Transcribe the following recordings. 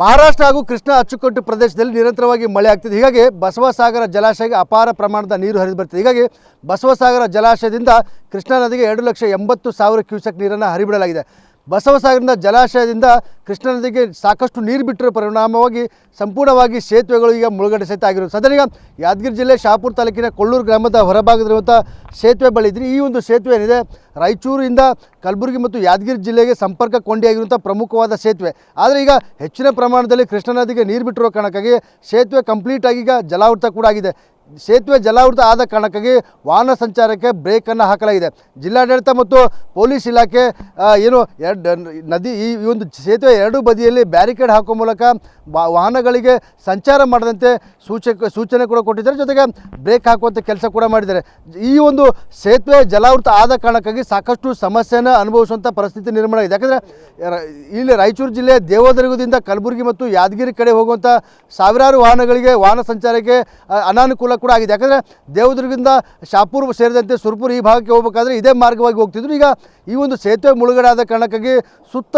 ಮಹಾರಾಷ್ಟ್ರ ಹಾಗೂ ಕೃಷ್ಣ ಅಚ್ಚುಕಟ್ಟು ಪ್ರದೇಶದಲ್ಲಿ ನಿರಂತರವಾಗಿ ಮಳೆ ಆಗ್ತಿದೆ. ಹೀಗಾಗಿ ಬಸವಸಾಗರ ಜಲಾಶಯಕ್ಕೆ ಅಪಾರ ಪ್ರಮಾಣದ ನೀರು ಹರಿದು ಬರ್ತಿದೆ ಹೀಗಾಗಿ ಬಸವಸಾಗರ ಜಲಾಶಯದಿಂದ ಕೃಷ್ಣಾ ನದಿಗೆ ಎರಡು ಲಕ್ಷ ಎಂಬತ್ತು ಸಾವಿರ ಕ್ಯೂಸೆಕ್ ನೀರನ್ನು ಹರಿಬಿಡಲಾಗಿದೆ. ಬಸವಸಾಗರದ ಜಲಾಶಯದಿಂದ ಕೃಷ್ಣಾ ನದಿಗೆ ಸಾಕಷ್ಟು ನೀರು ಬಿಟ್ಟಿರೋ ಪರಿಣಾಮವಾಗಿ ಸಂಪೂರ್ಣವಾಗಿ ಸೇತುವೆಗಳು ಈಗ ಮುಳುಗಡೆ ಸಹಿತ ಆಗಿರೋದು. ಸದಾ ಈಗ ಯಾದಗಿರಿ ಜಿಲ್ಲೆ ಶಾಪುರ ತಾಲೂಕಿನ ಕೊಳ್ಳೂರು ಗ್ರಾಮದ ಹೊರಭಾಗದಲ್ಲಿರುವಂಥ ಸೇತುವೆ ಬಳಿ ಈ ಒಂದು ಸೇತುವೆ ಏನಿದೆ, ರಾಯಚೂರಿಂದ ಕಲಬುರಗಿ ಮತ್ತು ಯಾದಗಿರಿ ಜಿಲ್ಲೆಗೆ ಸಂಪರ್ಕ ಕೊಂಡಿಯಾಗಿರುವಂಥ ಪ್ರಮುಖವಾದ ಸೇತುವೆ. ಆದರೆ ಈಗ ಹೆಚ್ಚಿನ ಪ್ರಮಾಣದಲ್ಲಿ ಕೃಷ್ಣಾ ನದಿಗೆ ನೀರು ಬಿಟ್ಟಿರೋ ಕಾರಣಕ್ಕಾಗಿ ಸೇತುವೆ ಕಂಪ್ಲೀಟ್ ಆಗಿ ಈಗ ಜಲಾವೃತ ಕೂಡ ಆಗಿದೆ. ಸೇತುವೆ ಜಲಾವೃತ ಆದ ಕಾರಣಕ್ಕಾಗಿ ವಾಹನ ಸಂಚಾರಕ್ಕೆ ಬ್ರೇಕನ್ನು ಹಾಕಲಾಗಿದೆ. ಜಿಲ್ಲಾಡಳಿತ ಮತ್ತು ಪೊಲೀಸ್ ಇಲಾಖೆ ಏನು ಎರಡು, ನದಿ, ಈ ಒಂದು ಸೇತುವೆ ಎರಡೂ ಬದಿಯಲ್ಲಿ ಬ್ಯಾರಿಕೇಡ್ ಹಾಕುವ ಮೂಲಕ ವಾಹನಗಳಿಗೆ ಸಂಚಾರ ಮಾಡದಂತೆ ಸೂಚಕ, ಸೂಚನೆ ಕೂಡ ಕೊಟ್ಟಿದ್ದಾರೆ. ಜೊತೆಗೆ ಬ್ರೇಕ್ ಹಾಕುವಂಥ ಕೆಲಸ ಕೂಡ ಮಾಡಿದ್ದಾರೆ. ಈ ಒಂದು ಸೇತುವೆ ಜಲಾವೃತ ಆದ ಕಾರಣಕ್ಕಾಗಿ ಸಾಕಷ್ಟು ಸಮಸ್ಯೆಯನ್ನು ಅನುಭವಿಸುವಂಥ ಪರಿಸ್ಥಿತಿ ನಿರ್ಮಾಣ ಆಗಿದೆ. ಯಾಕಂದರೆ ಇಲ್ಲಿ ರಾಯಚೂರು ಜಿಲ್ಲೆ ದೇವದುರ್ಗದಿಂದ ಕಲಬುರಗಿ ಮತ್ತು ಯಾದಗಿರಿ ಕಡೆ ಹೋಗುವಂಥ ಸಾವಿರಾರು ವಾಹನಗಳಿಗೆ ವಾಹನ ಸಂಚಾರಕ್ಕೆ ಅನಾನುಕೂಲ ಕೂಡ ಆಗಿದೆ. ಯಾಕಂದರೆ ದೇವದುರ್ಗದಿಂದ ಶಾಪುರ್ ಸೇರಿದಂತೆ ಸುರ್ಪುರ್ ಈ ಭಾಗಕ್ಕೆ ಹೋಗಬೇಕಾದ್ರೆ ಇದೇ ಮಾರ್ಗವಾಗಿ ಹೋಗ್ತಿದ್ರು. ಈಗ ಈ ಒಂದು ಸೇತುವೆ ಮುಳುಗಡೆ ಆದ ಕಾರಣಕ್ಕಾಗಿ ಸುತ್ತ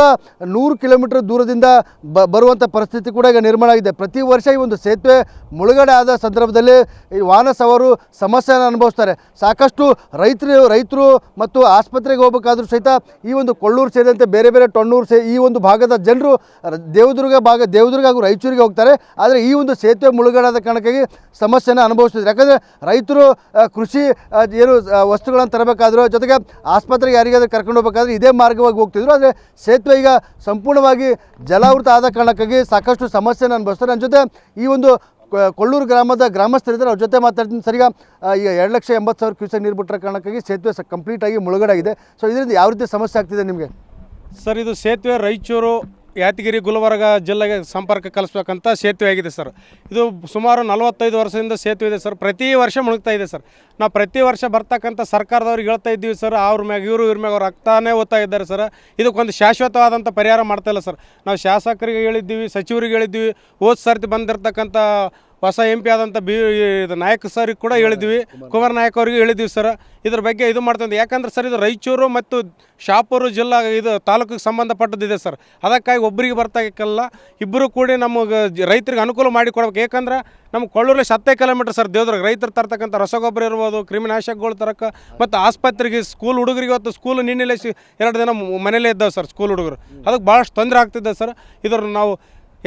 ನೂರು ಕಿಲೋಮೀಟರ್ ದೂರದಿಂದ ಬ ಬರುವಂಥ ಪರಿಸ್ಥಿತಿ ಕೂಡ ಈಗ ನಿರ್ಮಾಣ ಆಗಿದೆ. ಪ್ರತಿ ವರ್ಷ ಈ ಒಂದು ಸೇತುವೆ ಮುಳುಗಡೆ ಆದ ಸಂದರ್ಭದಲ್ಲಿ ಈ ವಾಹನ ಸವಾರು ಸಮಸ್ಯೆಯನ್ನು ಅನುಭವಿಸ್ತಾರೆ. ಸಾಕಷ್ಟು ರೈತರು ರೈತರು ಮತ್ತು ಆಸ್ಪತ್ರೆಗೆ ಹೋಗಬೇಕಾದ್ರೂ ಸಹಿತ ಈ ಒಂದು ಕೊಳ್ಳೂರು ಸೇರಿದಂತೆ ಬೇರೆ ಬೇರೆ ಟೊಣ್ಣೂರು ಸೇ ಈ ಒಂದು ಭಾಗದ ಜನರು ದೇವದುರ್ಗ ಭಾಗ, ದೇವದುರ್ಗ ಹಾಗೂ ರಾಯಚೂರಿಗೆ ಹೋಗ್ತಾರೆ. ಆದರೆ ಈ ಒಂದು ಸೇತುವೆ ಮುಳುಗಡೆ ಆದ ಕಾರಣಕ್ಕಾಗಿ ಸಮಸ್ಯೆನ ಅನುಭವಿಸ್ತಿದ್ದಾರೆ. ಯಾಕಂದರೆ ರೈತರು ಕೃಷಿ ಏನು ವಸ್ತುಗಳನ್ನು ತರಬೇಕಾದ್ರೂ ಜೊತೆಗೆ ಆಸ್ಪತ್ರೆಗೆ ಯಾರಿಗಾದ್ರೂ ಕರ್ಕೊಂಡು ಹೋಗ್ಬೇಕಾದ್ರೆ ಇದೇ ಮಾರ್ಗವಾಗಿ ಹೋಗ್ತಿದ್ರು. ಆದರೆ ಸೇತುವೆ ಈಗ ಸಂಪೂರ್ಣವಾಗಿ ಜಲಾವೃತ ಆದ ಕಾರಣಕ್ಕಾಗಿ ಸಾಕಷ್ಟು ಸಮಸ್ಯೆನ ಅನುಭವಿಸ್ತಾರೆ ನನ್ನ ಜೊತೆ ಈ ಒಂದು ಕೊಳ್ಳೂರು ಗ್ರಾಮದ ಗ್ರಾಮಸ್ಥರಿದ್ದಾರೆ ಅವ್ರ ಜೊತೆ ಮಾತಾಡ್ತೀನಿ. ಸರಿಗ? ಈಗ ಎರಡು ಲಕ್ಷ ಎಂಬತ್ತು ಸಾವಿರ ಕ್ಯೂಸೆಕ್ ನೀರು ಬಿಟ್ಟರೆ ಕಾರಣಕ್ಕಾಗಿ ಸೇತುವೆ ಕಂಪ್ಲೀಟಾಗಿ ಮುಳುಗಡೆ ಆಗಿದೆ. ಸೊ ಇದರಿಂದ ಯಾವ ರೀತಿ ಸಮಸ್ಯೆ ಆಗ್ತಿದೆ ನಿಮಗೆ? ಸರ್, ಇದು ಸೇತುವೆ, ರಾಯಚೂರು ಯಾದಗಿರಿ ಗುಲ್ಬರ್ಗ ಜಿಲ್ಲೆಗೆ ಸಂಪರ್ಕ ಕಲಿಸ್ಬೇಕಂತ ಸೇತುವೆ ಆಗಿದೆ ಸರ್. ಇದು ಸುಮಾರು ನಲವತ್ತೈದು ವರ್ಷದಿಂದ ಸೇತುವೆ ಇದೆ ಸರ್. ಪ್ರತಿ ವರ್ಷ ಮುಳುಗ್ತಾ ಇದೆ ಸರ್. ನಾವು ಪ್ರತಿ ವರ್ಷ ಬರ್ತಕ್ಕಂಥ ಸರ್ಕಾರದವ್ರಿಗೆ ಹೇಳ್ತಾ ಇದ್ದೀವಿ ಸರ್. ಅವ್ರ ಮ್ಯಾಗ ಇವರು, ಇವ್ರ ಮ್ಯಾಗ ಅವ್ರು ಓದ್ತಾ ಇದ್ದಾರೆ ಸರ್. ಇದಕ್ಕೊಂದು ಶಾಶ್ವತವಾದಂಥ ಪರಿಹಾರ ಮಾಡ್ತಾ ಇಲ್ಲ ಸರ್. ನಾವು ಶಾಸಕರಿಗೆ ಹೇಳಿದ್ದೀವಿ, ಸಚಿವರಿಗೆ ಹೇಳಿದ್ದೀವಿ. ಹೋದ ಸರ್ತಿ ಬಂದಿರತಕ್ಕಂಥ ಹೊಸ ಎಂ ಪಿ ಆದಂಥ ಬಿ ಇದು ನಾಯಕ ಸರಿಗೆ ಕೂಡ ಹೇಳಿದ್ವಿ. ಕುಮಾರ್ ನಾಯಕ್ ಅವ್ರಿಗೆ ಹೇಳಿದ್ವಿ ಸರ್ ಇದ್ರ ಬಗ್ಗೆ ಇದು ಮಾಡ್ತಂದು ಯಾಕಂದ್ರೆ ಸರ್ ಇದು ರಾಯಚೂರು ಮತ್ತು ಶಾಪೂರು ಜಿಲ್ಲಾ ಇದು ತಾಲೂಕಿಗೆ ಸಂಬಂಧಪಟ್ಟದ್ದಿದೆ ಸರ್ ಅದಕ್ಕಾಗಿ ಒಬ್ಬರಿಗೆ ಬರ್ತಕ್ಕಲ್ಲ ಇಬ್ಬರು ಕೂಡಿ ನಮಗೆ ರೈತರಿಗೆ ಅನುಕೂಲ ಮಾಡಿ ಕೊಡ್ಬೇಕು. ಯಾಕಂದ್ರೆ ನಮ್ಮ ಕೊಳ್ಳೂರಲ್ಲಿ ಸತ್ತೇ ಕಿಲೋಮೀಟ್ರ್ ಸರ್ ದೇವ್ರಿಗೆ ರೈತರು ತರ್ತಕ್ಕಂಥ ರಸಗೊಬ್ಬರ ಇರ್ಬೋದು, ಕ್ರಿಮಿನಾಶಕಗಳು ತರಕ್ಕೆ ಮತ್ತು ಆಸ್ಪತ್ರೆಗೆ ಸ್ಕೂಲ್ ಹುಡುಗರಿಗೆ ಇವತ್ತು ಸ್ಕೂಲ್ ನಿನ್ನೆಲೆ ಎರಡು ದಿನ ಮನೇಲೇ ಇದ್ದಾವೆ ಸರ್ ಸ್ಕೂಲ್ ಹುಡುಗರು. ಅದಕ್ಕೆ ಭಾಳಷ್ಟು ತೊಂದರೆ ಆಗ್ತಿದ್ದೆ ಸರ್ ಇದ್ರ ನಾವು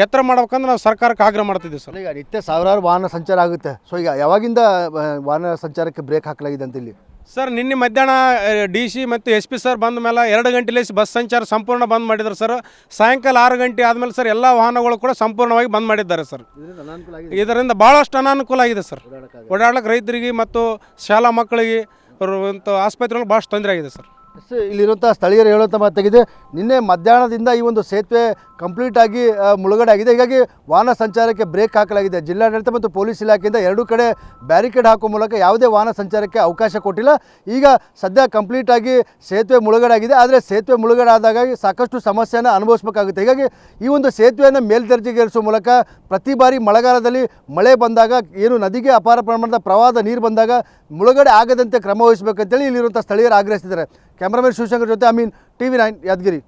ಎತ್ತರ ಮಾಡ್ಬೇಕಂದ್ರೆ ನಾವು ಸರ್ಕಾರಕ್ಕೆ ಆಗ್ರಹ ಮಾಡ್ತಿದ್ದೀವಿ ಸರ್. ಈಗ ನಿತ್ಯ ಸಾವಿರಾರು ವಾಹನ ಸಂಚಾರ ಆಗುತ್ತೆ. ಸೊ ಈಗ ಯಾವಾಗಿಂದ ವಾಹನ ಸಂಚಾರಕ್ಕೆ ಬ್ರೇಕ್ ಹಾಕಲಾಗಿದೆ ಅಂತ ಇಲ್ಲಿ? ಸರ್ ನಿನ್ನೆ ಮಧ್ಯಾಹ್ನ ಡಿ ಸಿ ಮತ್ತು ಎಸ್ ಪಿ ಸರ್ ಬಂದ ಮೇಲೆ ಎರಡು ಗಂಟೆಲಿ ಬಸ್ ಸಂಚಾರ ಸಂಪೂರ್ಣ ಬಂದ್ ಮಾಡಿದ್ರು ಸರ್. ಸಾಯಂಕಾಲ ಆರು ಗಂಟೆ ಆದಮೇಲೆ ಸರ್ ಎಲ್ಲ ವಾಹನಗಳು ಕೂಡ ಸಂಪೂರ್ಣವಾಗಿ ಬಂದ್ ಮಾಡಿದ್ದಾರೆ ಸರ್. ಇದರಿಂದ ಭಾಳಷ್ಟು ಅನಾನುಕೂಲ ಆಗಿದೆ ಸರ್. ಓಡಾಡ್ಲಿಕ್ಕೆ ರೈತರಿಗೆ ಮತ್ತು ಶಾಲಾ ಮಕ್ಕಳಿಗೆ ಮತ್ತು ಆಸ್ಪತ್ರೆಗಳಿಗೆ ಆಸ್ಪತ್ರೆಗಳು ಭಾಳಷ್ಟು ತೊಂದರೆ ಆಗಿದೆ ಸರ್. ಎಸ್ ಇಲ್ಲಿರುವಂಥ ಸ್ಥಳೀಯರು ಹೇಳುವಂಥ ಮಾತಾಗಿದೆ ನಿನ್ನೆ ಮಧ್ಯಾಹ್ನದಿಂದ ಈ ಒಂದು ಸೇತುವೆ ಕಂಪ್ಲೀಟ್ ಆಗಿ ಮುಳುಗಡೆ ಆಗಿದೆ. ಹೀಗಾಗಿ ವಾಹನ ಸಂಚಾರಕ್ಕೆ ಬ್ರೇಕ್ ಹಾಕಲಾಗಿದೆ. ಜಿಲ್ಲಾಡಳಿತ ಮತ್ತು ಪೊಲೀಸ್ ಇಲಾಖೆಯಿಂದ ಎರಡೂ ಕಡೆ ಬ್ಯಾರಿಕೇಡ್ ಹಾಕುವ ಮೂಲಕ ಯಾವುದೇ ವಾಹನ ಸಂಚಾರಕ್ಕೆ ಅವಕಾಶ ಕೊಟ್ಟಿಲ್ಲ. ಈಗ ಸದ್ಯ ಕಂಪ್ಲೀಟ್ ಆಗಿ ಸೇತುವೆ ಮುಳುಗಡೆ ಆಗಿದೆ. ಆದರೆ ಸೇತುವೆ ಮುಳುಗಡೆ ಆದಾಗ ಸಾಕಷ್ಟು ಸಮಸ್ಯೆಯನ್ನು ಅನುಭವಿಸಬೇಕಾಗುತ್ತೆ. ಹೀಗಾಗಿ ಈ ಒಂದು ಸೇತುವೆಯನ್ನು ಮೇಲ್ದರ್ಜೆಗೇರಿಸುವ ಮೂಲಕ ಪ್ರತಿ ಬಾರಿ ಮಳೆಗಾಲದಲ್ಲಿ ಮಳೆ ಬಂದಾಗ, ಏನು ನದಿಗೆ ಅಪಾರ ಪ್ರಮಾಣದ ಪ್ರವಾಹದ ನೀರು ಬಂದಾಗ ಮುಳುಗಡೆ ಆಗದಂತೆ ಕ್ರಮ ವಹಿಸಬೇಕಂತೇಳಿ ಇಲ್ಲಿರುವಂಥ ಸ್ಥಳೀಯರು ಆಗ್ರಹಿಸಿದ್ದಾರೆ. ಕ್ಯಾಮ್ರಾಮನ್ ಶಿವಶಂಕರ್ ಜೊತೆ Amin T V nine Yadgiri